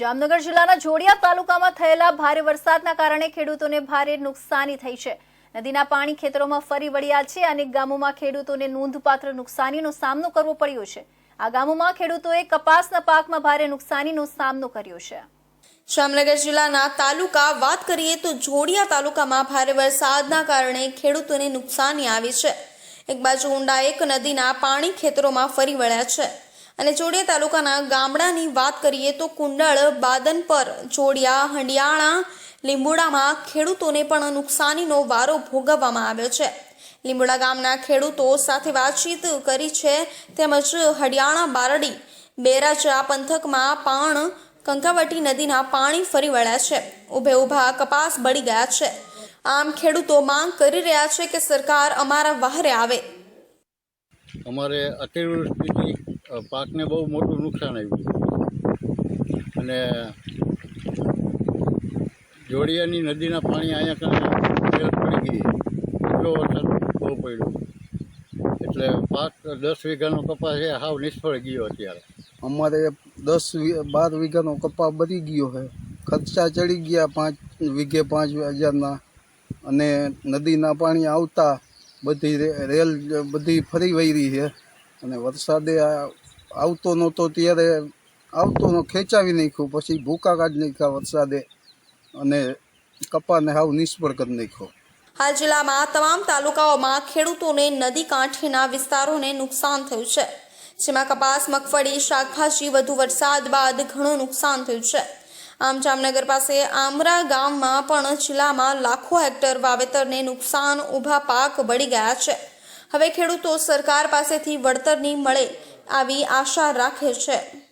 જામનગર જિલ્લાના જોડિયા તાલુકામાં થયેલા ભારે વરસાદના કારણે ખેડૂતોને ભારે નુકસાની થઈ છે. નદીના પાણી ખેતરોમાં ફરી વળ્યા છે અને ગામોમાં ખેડૂતોને નોંધપાત્ર નુકસાનીનો સામનો કરવો પડ્યો છે. આ ગામોમાં ખેડૂતોએ કપાસના પાકમાં ભારે નુકસાનીનો સામનો કર્યો છે. જામનગર જિલ્લાના તાલુકા વાત કરીએ તો જોડિયા તાલુકામાં ભારે વરસાદના કારણે ખેડૂતોને નુકસાની આવી છે. એક બાજુ ઊંડા એક નદીના પાણી ખેતરોમાં ફરી વળ્યા છે. અને જોડિયા તાલુકાના ગામડાની વાત કરીએ તો કુંડળ, બાદનપર જોડિયા હંડિયાળા લીંબુડામાં ખેડૂતોને પણ નુકસાનીનો વારો ભોગવવામાં આવ્યો છે. લીંબુડા ગામના ખેડૂતો સાથે વાતચીત કરી છે તેમજ હડિયાણા બારડી બેરાજા પંથકમાં પણ, કંકાવટી નદીના પાણી ફરી વળ્યા છે. ઉભે ઊભા કપાસ બળી ગયા છે. આમ ખેડૂતો માંગ કરી રહ્યા છે કે સરકાર અમારા વહારે આવે. અમારે અતિવૃષ્ટિથી પાકને બહુ મોટું નુકસાન આવ્યું અને જોડિયાની નદીના પાણી અહીંયા પડી ગઈ. એટલો વરસાદ બહુ પડ્યો. એટલે પાક દસ વીઘાનો કપાસ છે, હાવ નિષ્ફળ ગયો અત્યારે. અમારે દસ બાર વીઘાનો કપા બની ગયો છે. ખર્ચા ચડી ગયા પાંચ વીઘે પાંચ હજારના. અને નદીના પાણી આવતા બધી રેલ બધી ફરી વહી રહી છે. અને વરસાદે આ આવતો નહોતો ત્યારે આવતો ખેંચાવી નાખ્યો, પછી ભૂકા કાઢી નાખ્યા વરસાદે અને કપાને હાવ નિષ્ફળ કરી નાખ્યો. હાલ જિલ્લામાં તમામ તાલુકાઓમાં ખેડૂતોને નદી કાંઠેના વિસ્તારોને નુકસાન થયું છે. જેમાં કપાસ, મગફળી, શાકભાજી, વધુ વરસાદ બાદ ઘણું નુકસાન થયું છે. આમ જામનગર પાસે આમરા ગામમાં પણ જિલ્લામાં લાખો હેક્ટર વાવેતરને નુકસાન ઊભા પાક બળી ગયા છે. હવે ખેડૂતો સરકાર પાસેથી વળતરની મળે આવી આશા રાખે છે.